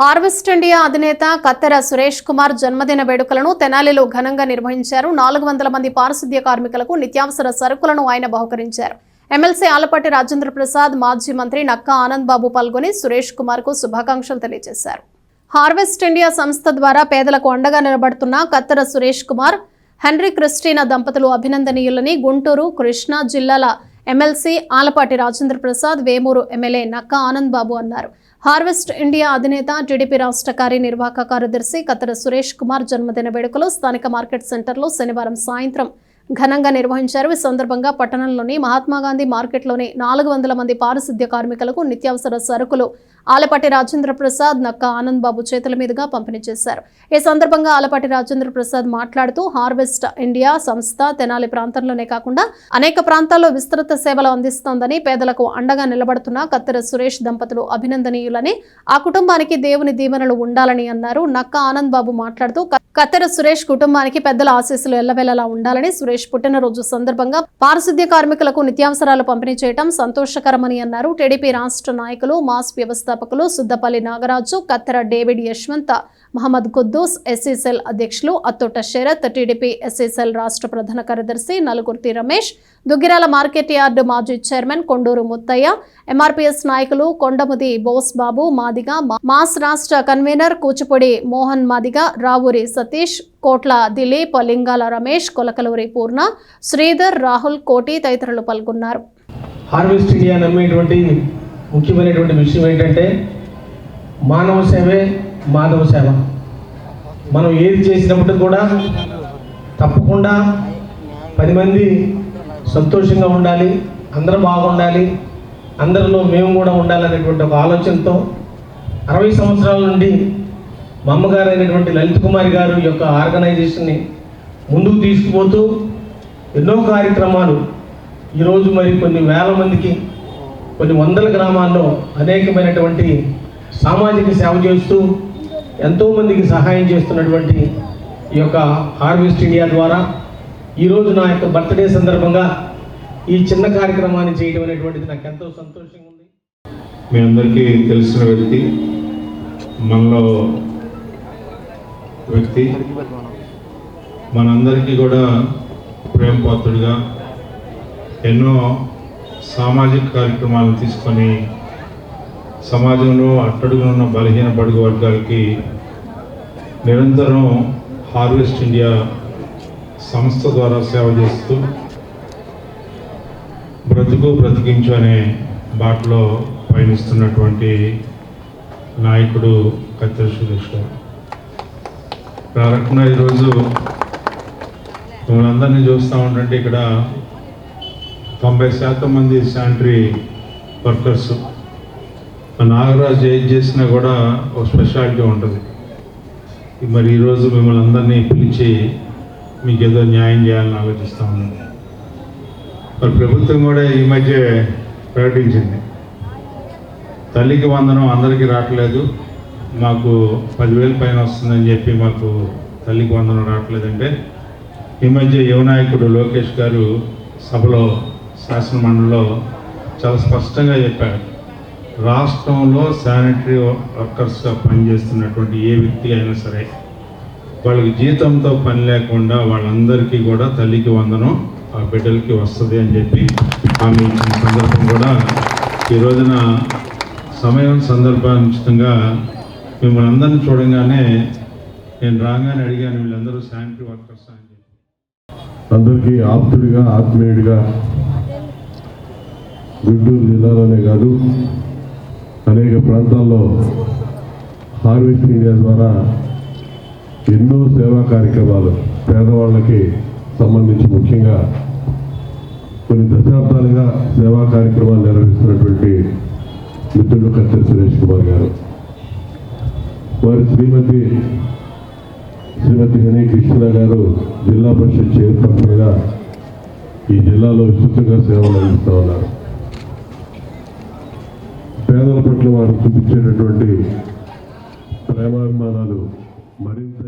Harvest India అధినేత కత్తెర సురేష్ కుమార్ జన్మదిన వేడుకలను తెనాలిలో ఘనంగా నిర్వహించారు. నాలుగు వందల మంది పారిశుద్ధ్య కార్మికులకు నిత్యావసర సరుకులను ఆయన బహుకరించారు. ఎమ్మెల్సీ ఆలపాటి రాజేంద్ర ప్రసాద్ మాజీ మంత్రి నక్కా ఆనంద్ బాబు పాల్గొని సురేష్ కుమార్కు శుభాకాంక్షలు తెలియజేశారు. హార్వెస్ట్ ఇండియా సంస్థ ద్వారా పేదలకు అండగా నిలబడుతున్న కత్తెర సురేష్ కుమార్ హెన్రీ క్రిస్టీనా దంపతులు అభినందనీయులని గుంటూరు కృష్ణా జిల్లాల ఎమ్మెల్సీ ఆలపాటి రాజేంద్ర ప్రసాద్ వేమూరు ఎమ్మెల్యే నక్క ఆనంద్ బాబు అన్నారు. హార్వెస్ట్ ఇండియా అధినేత టీడీపీ రాష్ట్ర కార్యనిర్వాహక కార్యదర్శి కత్తెర సురేష్ కుమార్ జన్మదిన వేడుకలు స్థానిక మార్కెట్ సెంటర్లో శనివారం సాయంత్రం ఘనంగా నిర్వహించారు. ఈ సందర్భంగా పట్టణంలోని మహాత్మాగాంధీ మార్కెట్లోని నాలుగు వందల మంది పారిశుద్ధ్య కార్మికులకు నిత్యావసర సరుకులు ఆలపాటి రాజేంద్ర ప్రసాద్ నక్క ఆనంద్ బాబు చేతుల మీదుగా పంపిణీ చేశారు. ఈ సందర్భంగా ఆలపాటి రాజేంద్ర ప్రసాద్ మాట్లాడుతూ హార్వెస్ట్ ఇండియా సంస్థ తెనాలి ప్రాంతంలోనే కాకుండా అనేక ప్రాంతాల్లో విస్తృత సేవలు అందిస్తోందని పేదలకు అండగా నిలబడుతున్న కత్తెర సురేష్ దంపతులు అభినందనీయులని ఆ కుటుంబానికి దేవుని దీవెనలు ఉండాలని అన్నారు. నక్క ఆనంద్ బాబు మాట్లాడుతూ కత్తెర సురేష్ కుటుంబానికి పెద్దల ఆశీస్సులు ఎల్లవేళలా ఉండాలని సురేష్ పుట్టినరోజు సందర్భంగా పారిశుద్ధ్య కార్మికులకు నిత్యావసరాలు పంపిణీ చేయడం సంతోషకరమని అన్నారు. టీడీపీ రాష్ట్ర నాయకులు మాస్ వ్యవస్థాపకులు Suddapalli Nagaraju Kattera David Yashwant Mohammed Kuddus SC cell అధ్యక్షులు Attota Sarath TDP SC cell రాష్ట్ర ప్రధాన కార్యదర్శి నలుగుర్తి రమేష్ దుగ్గిరాల మార్కెట్ యార్డు మాజీ చైర్మన్ కొండూరు ముత్తయ్య ఎంఆర్పీఎస్ నాయకులు కొండముది బోస్ బాబు మాదిగ మాస్ రాష్ట్ర కన్వీనర్ కూచిపూడి మోహన్ మాదిగ రావూరి సతీష్ కోట్ల దిలీప్ లింగాల రమేష్ కొలకలూరి పూర్ణ శ్రీధర్ రాహుల్ కోటి తదితరులు పాల్గొన్నారు. హార్వెస్ట్ ఇండియా నమ్మేటువంటి ముఖ్యమైనటువంటి విషయం ఏంటంటే మానవ సేవే మాధవ సేవ. మనం ఏది చేసినప్పుడు కూడా తప్పకుండా పది మంది సంతోషంగా ఉండాలి అందరూ బాగుండాలి అందరిలో మేము కూడా ఉండాలనేటువంటి ఒక ఆలోచనతో అరవై సంవత్సరాల నుండి మా అమ్మగారు అయినటువంటి లలిత్ కుమారి గారు యొక్క ఆర్గనైజేషన్ని ముందుకు తీసుకుపోతూ ఎన్నో కార్యక్రమాలు ఈరోజు మరి కొన్ని వేల మందికి కొన్ని వందల గ్రామాల్లో అనేకమైనటువంటి సామాజిక సేవ చేస్తూ ఎంతోమందికి సహాయం చేస్తున్నటువంటి ఈ యొక్క హార్వెస్ట్ ఇండియా ద్వారా ఈరోజు నా యొక్క బర్త్డే సందర్భంగా ఈ చిన్న కార్యక్రమాన్ని చేయడం అనేటువంటిది నాకు ఎంతో సంతోషంగా ఉంది. మీ అందరికీ తెలిసిన వ్యక్తి మనలో వ్యక్తి మనందరికీ కూడా ప్రేమపాత్రుడిగా ఎన్నో సామాజిక కార్యక్రమాలను తీసుకొని సమాజంలో అట్టడుగునున్న బలహీన పడుగు వర్గాలకి నిరంతరం హార్వెస్ట్ ఇండియా సంస్థ ద్వారా సేవ చేస్తూ బ్రతుకు బ్రతికించు అనే బాటలో పయనిస్తున్నటువంటి నాయకుడు కత్తెర సురేష్ గారు. ఆ రకంగా ఈరోజు మిమ్మల్ని అందరినీ చూస్తూ ఉంటుంటే ఇక్కడ తొంభై శాతం మంది శానిటరీ వర్కర్స్ నాగరాజు ఏది చేసినా కూడా ఒక స్పెషాలిటీ ఉంటుంది. మరి ఈరోజు మిమ్మల్ని అందరినీ పిలిచి మీకు ఏదో న్యాయం చేయాలని ఆలోచిస్తూ ఉన్నాను. మరి ప్రభుత్వం కూడా ఈ మధ్య ప్రకటించింది. తల్లికి వందనం అందరికీ రావట్లేదు. మాకు పదివేల పైన వస్తుందని చెప్పి మాకు తల్లికి వందనం రావట్లేదంటే ఈ మధ్య యువనాయకుడు లోకేష్ గారు సభలో శాసనమండలిలో చాలా స్పష్టంగా చెప్పారు. రాష్ట్రంలో శానిటరీ వర్కర్స్గా పనిచేస్తున్నటువంటి ఏ వ్యక్తి అయినా సరే వాళ్ళకి జీతంతో పని లేకుండా వాళ్ళందరికీ కూడా తల్లికి వందనం ఆ బిడ్డలకి వస్తుంది అని చెప్పి ఆమె ఇచ్చిన సందర్భం కూడా ఈ రోజున సమయం సందర్భానుచితంగా మిమ్మల్ని అందరిని చూడంగానే నేను రాగానే అడిగాను వీళ్ళందరూ శానిటరీ వర్కర్స్ అని చెప్పి. అందరికీ ఆప్తుడిగా ఆత్మీయుడిగా గుంటూరు జిల్లాలోనే కాదు అనేక ప్రాంతాల్లో హార్వెస్ట్ ఇండియా ద్వారా ఎన్నో సేవా కార్యక్రమాలు పేదవాళ్ళకి సంబంధించి ముఖ్యంగా కొన్ని దశాబ్దాలుగా సేవా కార్యక్రమాలు నిర్వహిస్తున్నటువంటి మిత్రుడు కత్తి సురేష్ కుమార్ గారు. వారి శ్రీమతి శ్రీమతి హని కృష్ణ గారు జిల్లా పరిషత్ చైర్పర్సన్గా ఈ జిల్లాలో విస్తృతంగా సేవలు అందిస్తూ ఉన్నారు. పేదల పట్ల వారు చూపించేటటువంటి ప్రేమాభిమానాలు మరింత